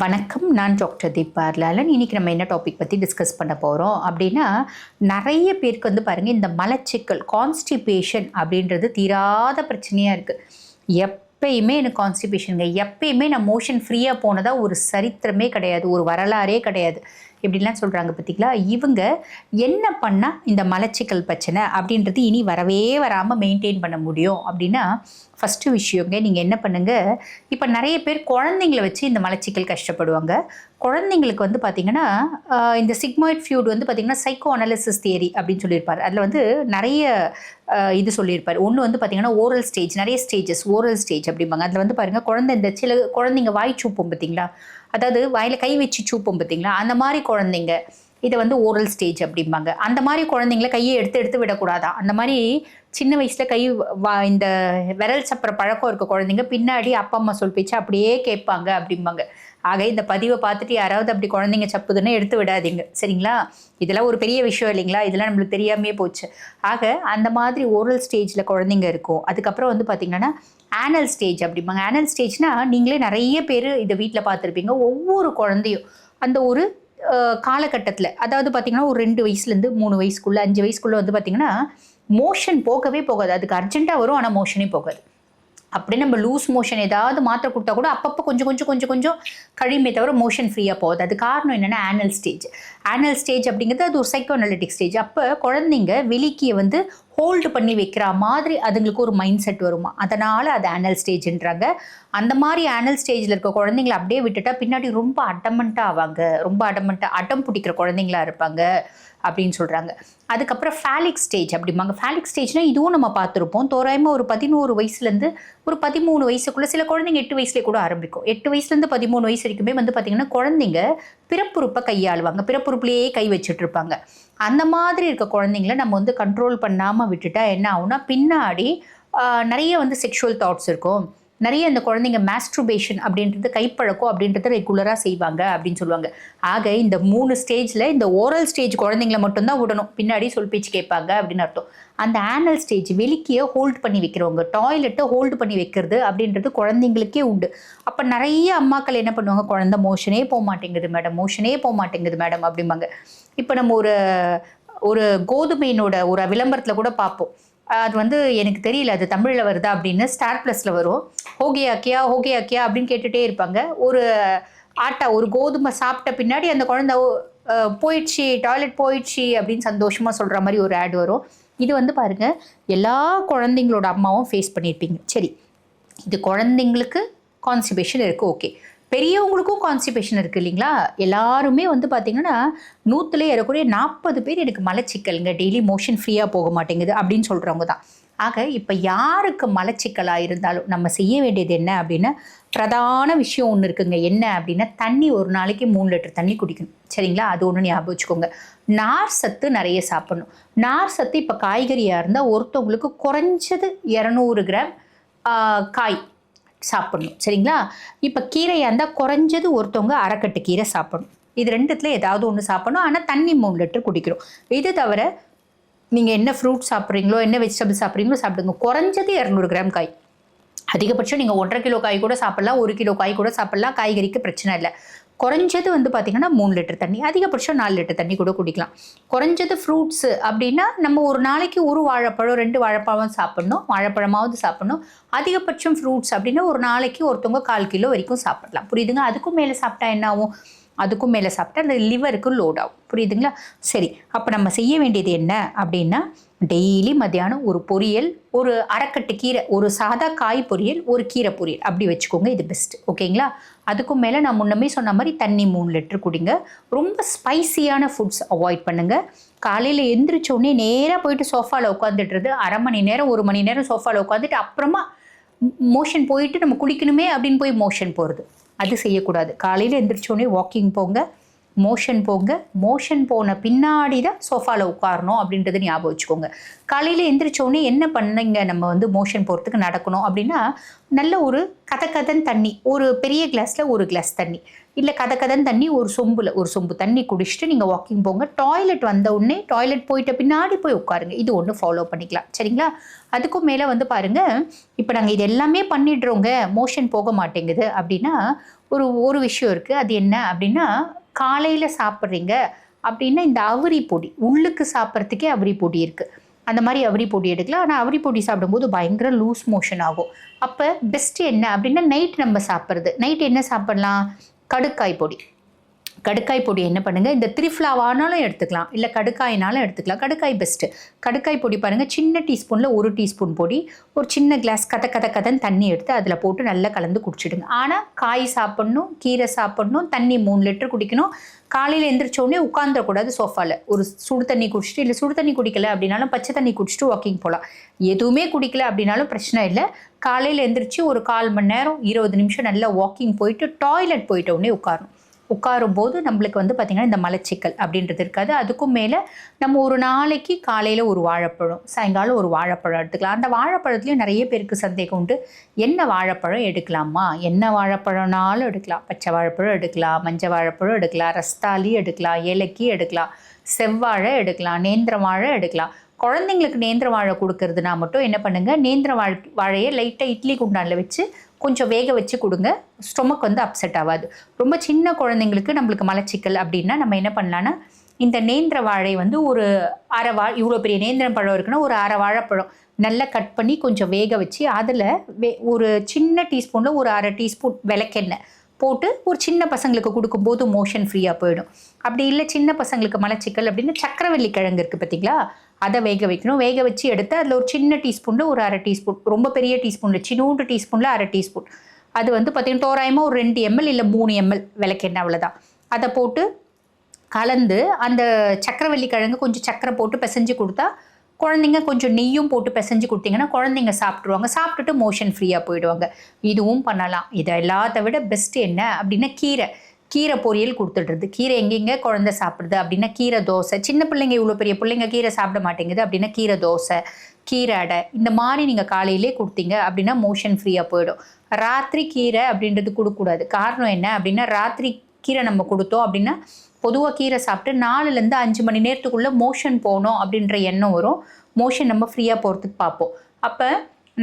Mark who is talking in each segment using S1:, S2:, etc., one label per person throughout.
S1: வணக்கம் நான் டாக்டர் தீபார்லாலன் இன்னைக்கு நம்ம என்ன டாபிக் பற்றி டிஸ்கஸ் பண்ண போகிறோம் அப்படின்னா நிறைய பேருக்கு வந்து பாருங்கள் இந்த மலச்சிக்கல் கான்ஸ்டிபேஷன் அப்படின்றது தீராத பிரச்சனையாக இருக்குது எப்பயுமே எனக்கு கான்ஸ்டிபேஷனுங்க எப்பயுமே நான் மோஷன் ஃப்ரீயாக போனதாக ஒரு சரித்திரமே கிடையாது ஒரு வரலாறே கிடையாது. இப்படிலாம் சொல்கிறாங்க பார்த்திங்களா? இவங்க என்ன பண்ணால் இந்த மலச்சிக்கல் பிரச்சனை அப்படின்றது இனி வரவே வராமல் மெயின்டைன் பண்ண முடியும். அப்படின்னா ஃபஸ்ட்டு விஷயங்க நீங்கள் என்ன பண்ணுங்கள் இப்போ நிறைய பேர் குழந்தைங்கள வச்சு இந்த மலச்சிக்கல் கஷ்டப்படுவாங்க. குழந்தைங்களுக்கு வந்து பார்த்திங்கன்னா இந்த சிக்மாய்ட் ஃபியூட் வந்து பார்த்திங்கன்னா சைக்கோ அனாலிசிஸ் தியரி அப்படின்னு சொல்லியிருப்பார். அதில் வந்து நிறைய இது சொல்லியிருப்பார். ஒன்று வந்து பார்த்திங்கன்னா ஓரல் ஸ்டேஜ் நிறைய ஸ்டேஜஸ் ஓரல் ஸ்டேஜ் அப்படிம்பாங்க. அதில் வந்து பாருங்கள் குழந்தை இந்த சில குழந்தைங்க வாய் சூப்போம் பார்த்தீங்களா? அதாவது வாயில் கை வச்சு சூப்போம் பார்த்தீங்களா அந்த மாதிரி குழந்தைங்க. இதை வந்து ஓரல் ஸ்டேஜ் அப்படிம்பாங்க. அந்த மாதிரி குழந்தைங்கள கையை எடுத்து எடுத்து விடக்கூடாதா? அந்த மாதிரி சின்ன வயசில் கை வா இந்த விரல் சப்புற பழக்கம் இருக்க குழந்தைங்க பின்னாடி அப்பா அம்மா சொல் பேச்சு அப்படியே கேட்பாங்க அப்படிம்பாங்க. ஆக இந்த பதிவை பார்த்துட்டு யாராவது அப்படி குழந்தைங்க சப்புதுன்னு எடுத்து விடாதீங்க. சரிங்களா? இதெல்லாம் ஒரு பெரிய விஷயம் இல்லைங்களா? இதெல்லாம் நம்மளுக்கு தெரியாமே போச்சு. ஆக அந்த மாதிரி ஓரல் ஸ்டேஜில் குழந்தைங்க இருக்கும். அதுக்கப்புறம் வந்து பார்த்திங்கன்னா ஆனல் ஸ்டேஜ் அப்படிம்பாங்க. ஆனல் ஸ்டேஜ்னால் நீங்களே நிறைய பேர் இதை வீட்டில் பார்த்துருப்பீங்க. ஒவ்வொரு குழந்தையும். அந்த ஒரு காலகட்டத்தில் அதாவது பார்த்திங்கன்னா ஒரு ரெண்டு வயசுலேருந்து மூணு வயசுக்குள்ளே அஞ்சு வயசுக்குள்ளே வந்து பார்த்திங்கன்னா மோஷன் போகவே போகாது. அதுக்கு அர்ஜென்ட்டாக வரும் ஆனால் மோஷனே போகாது. அப்படியே நம்ம லூஸ் மோஷன் ஏதாவது மாத்திரை கொடுத்தா கூட அப்பப்போ கொஞ்சம் கொஞ்சம் கொஞ்சம் கொஞ்சம் கழியுமே தவிர மோஷன் ஃப்ரீயாக போகுது. அது காரணம் என்னென்னா ஆனல் ஸ்டேஜ் ஆனல் ஸ்டேஜ் அப்படிங்கிறது அது ஒரு சைக்கோனலிட்டிக் ஸ்டேஜ் அப்போ குழந்தைங்க வெளிக்கிய வந்து ஹோல்டு பண்ணி வைக்கிற மாதிரி அதுங்களுக்கு ஒரு மைண்ட் செட் வருமா? அதனால் அது ஆனல் ஸ்டேஜ்ன்றாங்க அந்த மாதிரி ஆனல் ஸ்டேஜில் இருக்க குழந்தைங்கள அப்படியே விட்டுட்டா பின்னாடி ரொம்ப அடமெண்ட்டாக ஆவாங்க. ரொம்ப அடமெண்ட்டாக அடம் பிடிக்கிற குழந்தைங்களா இருப்பாங்க அப்படின்னு சொல்கிறாங்க அதுக்கப்புறம் ஃபேலிக் ஸ்டேஜ் அப்படிம்பாங்க. ஃபேலிக் ஸ்டேஜ்னால் இதுவும் நம்ம பார்த்துருப்போம். தோராயமாக ஒரு பதினோரு வயசுலேருந்து ஒரு பதிமூணு வயசுக்குள்ளே சில குழந்தைங்க எட்டு வயசுலேயே கூட ஆரம்பிக்கும். எட்டு வயசுலேருந்து பதிமூணு வயசு வரைக்குமே வந்து பார்த்திங்கன்னா குழந்தைங்க பிறப்புறுப்பை கையாளுவாங்க. பிறப்புறுப்புலேயே கை வச்சுட்ருப்பாங்க அந்த மாதிரி இருக்க குழந்தைங்கள நம்ம வந்து கண்ட்ரோல் பண்ணாமல் விட்டுட்டா என்ன ஆகும்னா பின்னாடி நிறைய வந்து செக்ஷுவல் தாட்ஸ் இருக்கும். நிறைய இந்த குழந்தைங்க மாஸ்ட்ருபேஷன் அப்படின்றது கைப்பழக்கம் அப்படின்றத ரெகுலராக செய்வாங்க அப்படின்னு சொல்லுவாங்க. ஆக இந்த மூணு ஸ்டேஜில் இந்த ஓரல் ஸ்டேஜ் குழந்தைங்கள மட்டும்தான் விடணும். பின்னாடி சொல் பேச்சு கேட்பாங்க அப்படின்னு அர்த்தம். அந்த ஆனல் ஸ்டேஜ் வெளிக்கிய ஹோல்ட் பண்ணி வைக்கிறவங்க டாய்லெட்டை ஹோல்டு பண்ணி வைக்கிறது அப்படின்றது குழந்தைங்களுக்கே உண்டு. அப்போ நிறைய அம்மாக்கள் என்ன பண்ணுவாங்க? குழந்தை மோஷனே போக மாட்டேங்குது மேடம் மோஷனே போக மாட்டேங்குது மேடம் அப்படிம்பாங்க. இப்போ நம்ம ஒரு ஒரு கோதுமையினோட ஒரு விளம்பரத்தில் கூட பார்ப்போம். அது வந்து எனக்கு தெரியல அது தமிழில் வருதா அப்படின்னு ஸ்டார் ப்ளஸில் வரும். ஹோகே அக்கியா ஹோகே அக்கியா அப்படின்னு கேட்டுகிட்டே இருப்பாங்க. ஒரு ஆட்டா ஒரு கோதுமை சாப்பிட்ட பின்னாடி அந்த குழந்த போயிடுச்சு டாய்லெட் போயிடுச்சு அப்படின்னு சந்தோஷமாக சொல்கிற மாதிரி ஒரு ஆட் வரும். இது வந்து பாருங்கள் எல்லா குழந்தைங்களோட அம்மாவும் ஃபேஸ் பண்ணியிருப்பீங்க சரி இது குழந்தைங்களுக்கு கான்ஸ்டிபேஷன் இருக்குது ஓகே பெரியவங்களுக்கும் கான்ஸ்டிபேஷன் இருக்குது இல்லைங்களா? எல்லாருமே வந்து பார்த்தீங்கன்னா நூற்றுல ஏறக்குறைய நாற்பது பேர் எனக்கு மலச்சிக்கலுங்க. டெய்லி மோஷன் ஃப்ரீயாக போக மாட்டேங்குது அப்படின்னு சொல்கிறவங்க தான். ஆக இப்போ யாருக்கு மலச்சிக்கலாக இருந்தாலும் நம்ம செய்ய வேண்டியது என்ன அப்படின்னா பிரதான விஷயம் ஒன்று இருக்குங்க. என்ன அப்படின்னா தண்ணி ஒரு நாளைக்கு மூணு லிட்டர் தண்ணி குடிக்கணும். சரிங்களா? அது ஒன்று ஞாபகம் வச்சுக்கோங்க. நார் சத்து நிறைய சாப்பிடணும். நார் சத்து இப்போ காய்கறியாக இருந்தால் ஒருத்தவங்களுக்கு குறைஞ்சது இரநூறு கிராம் காய். சாப்பிடணும். சரிங்களா? இப்போ கீரையாக இருந்தால் குறைஞ்சது ஒருத்தவங்க அரைக்கட்டு கீரை சாப்பிடணும். இது ரெண்டுத்தில் ஏதாவது ஒன்று சாப்பிடணும். ஆனால் தண்ணி மூணு லிட்டர் குடிக்கிறோம் இது தவிர நீங்கள் என்ன ஃப்ரூட் சாப்பிட்றீங்களோ என்ன வெஜிடபிள் சாப்பிட்றீங்களோ சாப்பிடுங்க. குறைஞ்சது இரநூறு கிராம் காய். அதிகபட்சம் நீங்கள் ஒன்றரை கிலோ காய் கூட சாப்பிட்லாம் ஒரு கிலோ காய் கூட சாப்பிட்லாம். காய்கறிக்கு பிரச்சனை இல்லை. குறைஞ்சது வந்து பார்த்திங்கன்னா மூணு லிட்டர் தண்ணி அதிகபட்சம் நாலு லிட்டர் தண்ணி கூட குடிக்கலாம். குறைஞ்சது ஃப்ரூட்ஸு அப்படின்னா நம்ம ஒரு நாளைக்கு ஒரு வாழைப்பழம் ரெண்டு வாழைப்பழம் சாப்பிடணும் வாழைப்பழமாவது சாப்பிடணும். அதிகபட்சம் ஃப்ரூட்ஸ் அப்படின்னா ஒரு நாளைக்கு ஒருத்தவங்க கால் கிலோ வரைக்கும் சாப்பிடலாம். புரியுதுங்க? அதுக்கும் மேலே சாப்பிட்டா என்ன ஆகும்? அதுக்கும் மேலே சாப்பிட்டா அந்த லிவருக்கு லோட் ஆகும். புரியுதுங்களா? சரி அப்போ நம்ம செய்ய வேண்டியது என்ன அப்படின்னா டெய்லி மத்தியானம் ஒரு பொரியல் ஒரு அரைக்கட்டு கீரை ஒரு சாதா காய் பொரியல் ஒரு கீரை பொரியல். அப்படி வச்சுக்கோங்க இது பெஸ்ட் ஓகேங்களா? அதுக்கும் மேலே நான் முன்னமே சொன்ன மாதிரி தண்ணி மூணு லிட்டர் குடிங்க. ரொம்ப ஸ்பைசியான ஃபுட்ஸ் அவாய்ட் பண்ணுங்கள் காலையில் எந்திரிச்சோடனே நேராக போயிட்டு சோஃபாவில் உட்காந்துட்டுறது அரை மணி நேரம் ஒரு மணி நேரம் சோஃபாவில் உட்காந்துட்டு அப்புறமா மோஷன் போயிட்டு நம்ம குளிக்கணுமே அப்படின்னு போய் மோஷன் போகிறது அது செய்யக்கூடாது. காலையில் எந்திரிச்சோடனே வாக்கிங் போங்க. மோஷன் போங்க. மோஷன் போன பின்னாடி தான் சோஃபாவில் உட்காரணும் அப்படின்றது ஞாபகம் வச்சுக்கோங்க. காலையில் எந்திரிச்சோடனே என்ன பண்ணிங்க? நம்ம வந்து மோஷன் போகிறதுக்கு நடக்கணும் அப்படின்னா நல்ல ஒரு கதக்கதன் கதன் தண்ணி ஒரு பெரிய கிளாஸில் ஒரு கிளாஸ் தண்ணி இல்லை கதக்கதன் கதன் தண்ணி ஒரு சொம்பில் ஒரு சொம்பு தண்ணி குடிச்சிட்டு நீங்கள் வாக்கிங் போங்க. டாய்லெட் வந்த உடனே டாய்லெட் போயிட்ட பின்னாடி போய் உட்காருங்க. இது ஒன்று ஃபாலோ பண்ணிக்கலாம். சரிங்களா? அதுக்கும் மேலே வந்து பாருங்கள் இப்போ நாங்கள் இது எல்லாமே பண்ணிடுறோங்க. மோஷன் போக மாட்டேங்குது அப்படின்னா ஒரு ஒரு விஷயம் இருக்குது அது என்ன அப்படின்னா காலையில் சாப்பிட்றீங்க அப்படின்னா இந்த அவரி பொடி உள்ளுக்கு சாப்பிட்றதுக்கே அவரி பொடி இருக்குது அந்த மாதிரி அவரி பொடி எடுக்கலாம். ஆனால் அவரி பொடி சாப்பிடும்போது பயங்கர லூஸ் மோஷன் ஆகும். அப்போ பெஸ்ட்டு என்ன அப்படின்னா நைட் நம்ம சாப்பிட்றது. நைட் என்ன சாப்பிட்லாம்? கடுக்காய் பொடி. கடுக்காய் பொடி என்ன பண்ணுங்கள் இந்த த்ரிஃப்ளாவானாலும் எடுத்துக்கலாம். இல்லை கடுக்காயினாலும் எடுத்துக்கலாம். கடுக்காய் பெஸ்ட்டு கடுக்காய் பொடி பாருங்கள் சின்ன டீஸ்பூனில் ஒரு டீஸ்பூன் பொடி ஒரு சின்ன கிளாஸ் கத கத கதன்னு தண்ணி எடுத்து அதில் போட்டு நல்லா கலந்து குடிச்சிடுங்க. ஆனால் காய் சாப்பிட்ணும் கீரை சாப்பிட்ணும் தண்ணி மூணு லிட்டர் குடிக்கணும். காலையில் எந்திரிச்சோடனே உட்காந்துடக்கூடாது சோஃபாவில் ஒரு சுடு தண்ணி குடிச்சிட்டு இல்லை சுடு தண்ணி குடிக்கல அப்படின்னாலும் பச்சை தண்ணி குடிச்சிட்டு வாக்கிங் போகலாம் எதுவுமே குடிக்கல அப்படின்னாலும் பிரச்சனை இல்லை. காலையில் எந்திரிச்சு ஒரு கால் மணி நேரம் இருபது நிமிஷம் நல்லா வாக்கிங் போயிட்டு டாய்லெட் போயிட்ட உடனே உட்காரணும். உட்காரும் போது நம்மளுக்கு வந்து பார்த்திங்கன்னா இந்த மலச்சிக்கல் அப்படின்றது இருக்காது. அதுக்கும் மேலே நம்ம ஒரு நாளைக்கு காலையில் ஒரு வாழைப்பழம் சாயங்காலம் ஒரு வாழைப்பழம் எடுத்துக்கலாம். அந்த வாழைப்பழத்துலேயும் நிறைய பேருக்கு சந்தேகம் உண்டு. என்ன வாழைப்பழம் எடுக்கலாமா? என்ன வாழைப்பழம்னாலும் எடுக்கலாம். பச்சை வாழைப்பழம் எடுக்கலாம் மஞ்சள் வாழைப்பழம் எடுக்கலாம் ரஸ்தாலி எடுக்கலாம் ஏலக்கி எடுக்கலாம் செவ்வாழை எடுக்கலாம் நேந்திர வாழை எடுக்கலாம். குழந்தைங்களுக்கு நேந்திர வாழை கொடுக்கறதுனா மட்டும் என்ன பண்ணுங்கள் நேந்திர வாழை வாழையை லைட்டாக இட்லி குண்டானில் வச்சு கொஞ்சம் வேக வச்சு கொடுங்க. ஸ்டொமக் வந்து அப்செட் ஆகாது. ரொம்ப சின்ன குழந்தைங்களுக்கு நம்மளுக்கு மலச்சிக்கல் அப்படின்னா நம்ம என்ன பண்ணலான்னா இந்த நேந்திர வாழை வந்து ஒரு அரை வா இவ்வளோ பெரிய நேந்திரம் பழம் இருக்குன்னா ஒரு அரை வாழைப்பழம் நல்லா கட் பண்ணி கொஞ்சம் வேக வச்சு அதில் வே ஒரு சின்ன டீஸ்பூனில் ஒரு அரை டீஸ்பூன் விளக்கெண்ணெய் போட்டு ஒரு சின்ன பசங்களுக்கு கொடுக்கும்போது மோஷன் ஃப்ரீயாக போயிடும். அப்படி இல்லை சின்ன பசங்களுக்கு மலச்சிக்கல் அப்படின்னு சக்கரவள்ளி கிழங்கு இருக்குது பார்த்தீங்களா அதை வேக வைக்கணும். வேக வச்சு எடுத்து அதில் ஒரு சின்ன டீஸ்பூனில் ஒரு அரை டீஸ்பூன் ரொம்ப பெரிய டீஸ்பூனில் சின்னூண்டு டீஸ்பூனில் அரை டீஸ்பூன் அது வந்து பார்த்திங்கன்னா தோராயமாக ஒரு ரெண்டு எம்எல் இல்லை மூணு எம்எல் விளக்கெண்ணெய் அவ்வளோதான் அதை போட்டு கலந்து அந்த சக்கரவள்ளி கிழங்கு கொஞ்சம் சக்கரை போட்டு பிசைஞ்சு கொடுத்தா குழந்தைங்க கொஞ்சம் நெய்யும் போட்டு பிசைஞ்சு கொடுத்தீங்கன்னா குழந்தைங்க சாப்பிட்ருவாங்க சாப்பிட்டுட்டு மோஷன் ஃப்ரீயாக போயிடுவாங்க. இதுவும் பண்ணலாம். இதை எல்லாத்த விட பெஸ்ட்டு என்ன அப்படின்னா கீரை. கீரை பொரியல் கொடுத்துடுறது. கீரை எங்கெங்கே குழந்தை சாப்பிடுது அப்படின்னா கீரை தோசை. சின்ன பிள்ளைங்க இவ்வளோ பெரிய பிள்ளைங்க கீரை சாப்பிட மாட்டேங்குது அப்படின்னா கீரை தோசை கீரை அடை. இந்த மாதிரி நீங்கள் காலையிலே கொடுத்தீங்க அப்படின்னா மோஷன் ஃப்ரீயாக போயிடும். ராத்திரி கீரை அப்படின்றது கொடுக்கக்கூடாது. காரணம் என்ன அப்படின்னா ராத்திரி கீரை நம்ம கொடுத்தோம் அப்படின்னா பொதுவாக கீரை சாப்பிட்டு நாலுலேருந்து அஞ்சு மணி நேரத்துக்குள்ளே மோஷன் போகணும் அப்படின்ற எண்ணம் வரும். மோஷன் நம்ம ஃப்ரீயாக போகிறதுக்கு பார்ப்போம். அப்போ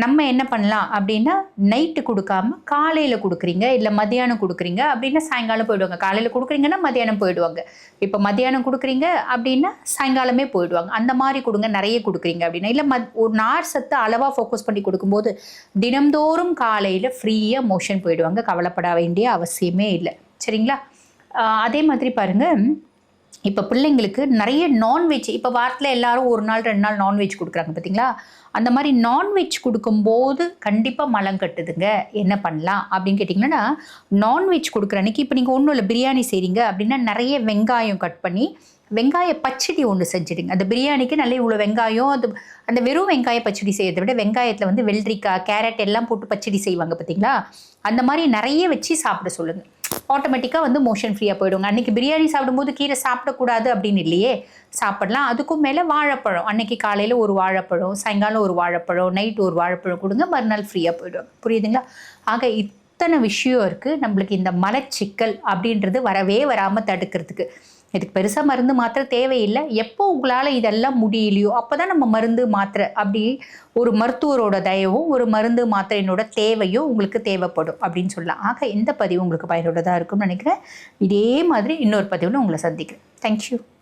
S1: நம்ம என்ன பண்ணலாம் அப்படின்னா நைட்டு கொடுக்காம காலையில் கொடுக்குறீங்க இல்லை மதியானம் கொடுக்குறீங்க அப்படின்னா சாயங்காலம் போயிடுவாங்க. காலையில் கொடுக்குறீங்கன்னா மதியானம் போயிடுவாங்க. இப்போ மதியானம் கொடுக்குறீங்க அப்படின்னா சாயங்காலமே போயிடுவாங்க. அந்த மாதிரி கொடுங்க நிறைய கொடுக்குறீங்க அப்படின்னா. இல்லை மத் ஒரு நார் சத்து அளவாக ஃபோக்கஸ் பண்ணி கொடுக்கும்போது தினம்தோறும் காலையில் ஃப்ரீயாக மோஷன் போயிடுவாங்க. கவலைப்பட வேண்டிய அவசியமே இல்லை. சரிங்களா? அதே மாதிரி பாருங்கள் இப்போ பிள்ளைங்களுக்கு நிறைய நான்வெஜ் இப்போ வாரத்தில் எல்லாரும் ஒரு நாள் ரெண்டு நாள் நான்வெஜ் கொடுக்குறாங்க பார்த்தீங்களா அந்த மாதிரி நான்வெஜ் கொடுக்கும்போது கண்டிப்பாக மலம் கட்டுதுங்க. என்ன பண்ணலாம்? அப்படின்னு கேட்டிங்கன்னா நான்வெஜ் கொடுக்குற அன்றைக்கி இப்போ நீங்கள் ஒன்றும் இல்லை பிரியாணி செய்கிறீங்க அப்படின்னா நிறைய வெங்காயம் கட் பண்ணி வெங்காய பச்சடி ஒன்று செஞ்சுடுங்க. அந்த பிரியாணிக்கு நல்ல இவ்வளோ வெங்காயம் அது அந்த வெறும் வெங்காய பச்சடி செய்யறதை விட வெங்காயத்தில் வந்து வெள்ளரிக்காய் கேரட் எல்லாம் போட்டு பச்சடி செய்வாங்க பார்த்தீங்களா அந்த மாதிரி நிறைய வச்சு சாப்பிட சொல்லுங்கள் ஆட்டோமேட்டிக்காக வந்து மோஷன் ஃப்ரீயாக போயிடுங்க. அன்றைக்கி பிரியாணி சாப்பிடும்போது கீரை சாப்பிடக்கூடாது அப்படின்னு இல்லையே? சாப்பிடலாம். அதுக்கும் மேலே வாழைப்பழம். அன்னைக்கு காலையில் ஒரு வாழைப்பழம் சாயங்காலம் ஒரு வாழைப்பழம் நைட் ஒரு வாழைப்பழம் கொடுங்க மறுநாள் ஃப்ரீயாக போயிடுவாங்க. புரியுதுங்களா? ஆக அத்தனை விஷயம் இருக்குது நம்மளுக்கு இந்த மலச்சிக்கல் அப்படின்றது வரவே வராமல் தடுக்கிறதுக்கு. இதுக்கு பெருசாக மருந்து மாத்திரை தேவையில்லை. எப்போ உங்களால் இதெல்லாம் முடியலையோ அப்போ தான் நம்ம மருந்து மாத்திரை அப்படி ஒரு மருத்துவரோட தயவும் ஒரு மருந்து மாத்திரையினோட தேவையும் உங்களுக்கு தேவைப்படும் அப்படின்னு சொல்லலாம். ஆக எந்த பதிவு உங்களுக்கு பயனுள்ளதாக இருக்கும்னு நினைக்கிறேன். இதே மாதிரி இன்னொரு பதிவில் உங்களை சந்திக்கிறேன். தேங்க்யூ